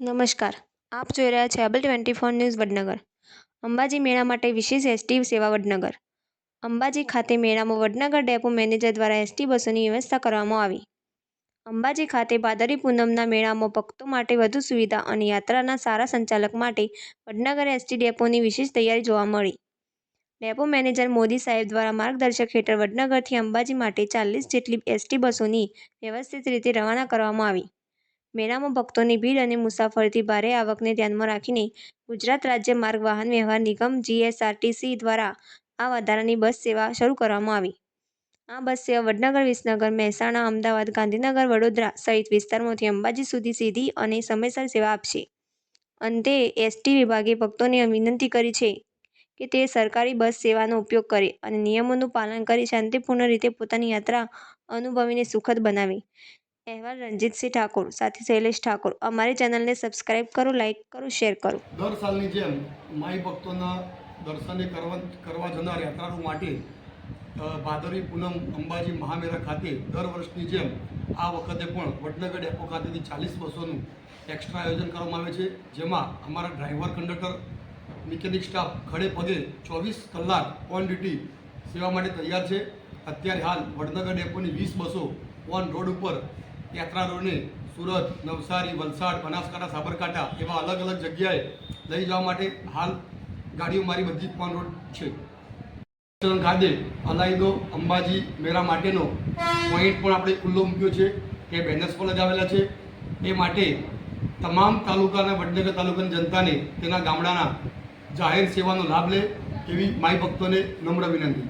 નમસ્કાર. આપ જોઈ રહ્યા છે able twenty four news Vadnagar. Ambaji મેળા માટે વિશેષ એસટી સેવા વડનગર. અંબાજી ખાતે મેળામાં વડનગર ડેપો મેનેજર દ્વારા એસટી બસોની વ્યવસ્થા કરવામાં આવી. અંબાજી ખાતે ભાદરી પૂનમના મેળામાં ભક્તો માટે વધુ સુવિધા અને યાત્રાના સારા સંચાલક માટે વડનગર એસટી ડેપોની વિશેષ તૈયારી જોવા મળી. ડેપો મેનેજર મોદી સાહેબ દ્વારા માર્ગદર્શક હેઠળ વડનગરથી અંબાજી માટે ચાલીસ જેટલી એસટી બસોની વ્યવસ્થિત રીતે રવાના કરવામાં આવી. મેળામાં ભક્તોની ભીડ અને મુસાફરીથી ભારે આવકને ધ્યાનમાં રાખીને ગુજરાત રાજ્ય માર્ગ વાહન વ્યવહાર નિગમ જીએસઆરટીસી દ્વારા આ વધારાની બસ સેવા શરૂ કરવામાં આવી. આ બસ સેવા વડનગર, વિસનગર, મહેસાણા, અમદાવાદ, ગાંધીનગર, વડોદરા સહિત વિસ્તારમાંથી અંબાજી સુધી સીધી અને સમયસર સેવા આપશે. અંતે એસટી વિભાગે ભક્તોને વિનંતી કરી છે કે તે સરકારી બસ સેવાનો ઉપયોગ કરે અને નિયમોનું પાલન કરી શાંતિપૂર્ણ રીતે પોતાની યાત્રા અનુભવીને સુખદ બનાવે. અહેવાલ રણજીતસિંહ ઠાકોર સાથે શૈલેષ ઠાકોર. અમારી ચેનલને સબસ્ક્રાઇબ કરો, લાઇક કરો, શેર કરો. દર સાલની જેમ માઈ ભક્તોના દર્શને કરવા કરવા જનાર યાત્રાળુ માટે ભાદરવી પૂનમ અંબાજી મહામેળા ખાતે દર વર્ષની જેમ આ વખતે પણ વડનગર ડેપો ખાતેથી ચાલીસ બસોનું એક્સ્ટ્રા આયોજન કરવામાં આવે છે. જેમાં અમારા ડ્રાઈવર કંડક્ટર, મિકેનિક સ્ટાફ ખડે પગે ચોવીસ કલાક ઓન ડ્યુટી સેવા માટે તૈયાર છે. અત્યારે હાલ વડનગર ડેપોની વીસ બસો ઓન રોડ ઉપર યાત્રાળુઓને સુરત, નવસારી, વલસાડ, બનાસકાંઠા, સાબરકાંઠા એવા અલગ અલગ જગ્યાએ લઈ જવા માટે હાલ ગાડીઓ મારી બધી જ ઓન રોડ છે. ખાતે અલાયદો, અંબાજી મેળા માટેનો પોઈન્ટ પણ આપણે ખુલ્લો મૂક્યો છે કે બેનર્સ પણ લગાવેલા છે. એ માટે તમામ તાલુકાના વડનગર તાલુકાની જનતાને તેના ગામડાના જાહેર સેવાનો લાભ લે એવી માઈ ભક્તોને નમ્ર વિનંતી.